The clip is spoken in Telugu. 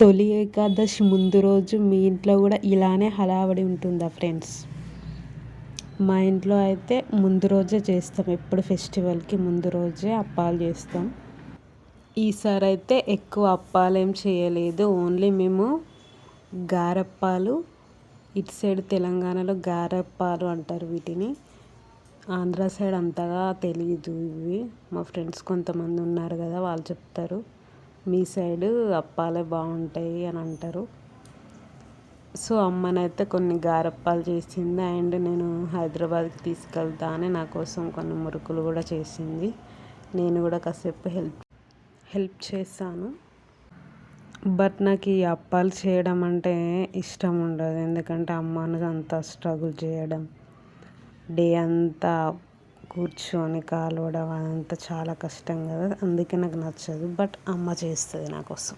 తొలి ఏకాదశి ముందు రోజు మీ ఇంట్లో కూడా ఇలానే హడావడి ఉంటుందా ఫ్రెండ్స్? మా ఇంట్లో అయితే ముందు రోజే చేస్తాం. ఎప్పుడు ఫెస్టివల్కి ముందు రోజే అప్పాలు చేస్తాం. ఈసారి అయితే ఎక్కువ అప్పాలు ఏం చేయలేదు. ఓన్లీ మేము గారప్పాలు ఇటు సైడ్ తెలంగాణలో గారప్పాలు అంటారు వీటిని. ఆంధ్ర సైడ్ అంతగా తెలియదు ఇవి. మా ఫ్రెండ్స్ కొంతమంది ఉన్నారు కదా వాళ్ళు చెప్తారు. మీ సైడు అప్పాలే బాగుంటాయి అని అంటారు. సో అమ్మనైతే కొన్ని గారప్పాలు చేసింది. అండ్ నేను హైదరాబాద్కి తీసుకెళ్తా అని నా కోసం కొన్ని మురుకులు కూడా చేసింది. నేను కూడా కాసేపు హెల్ప్ హెల్ప్ చేశాను. బట్ నాకు ఈ అప్పాలు చేయడం అంటే ఇష్టం ఉండదు. ఎందుకంటే అమ్మను అంత స్ట్రగుల్ చేయడం. డే అంతా కూర్చొని కాలవడం అదంతా చాలా కష్టం కదా అందుకే నాకు నచ్చదు. బట్ అమ్మ చేస్తుంది నా కోసం.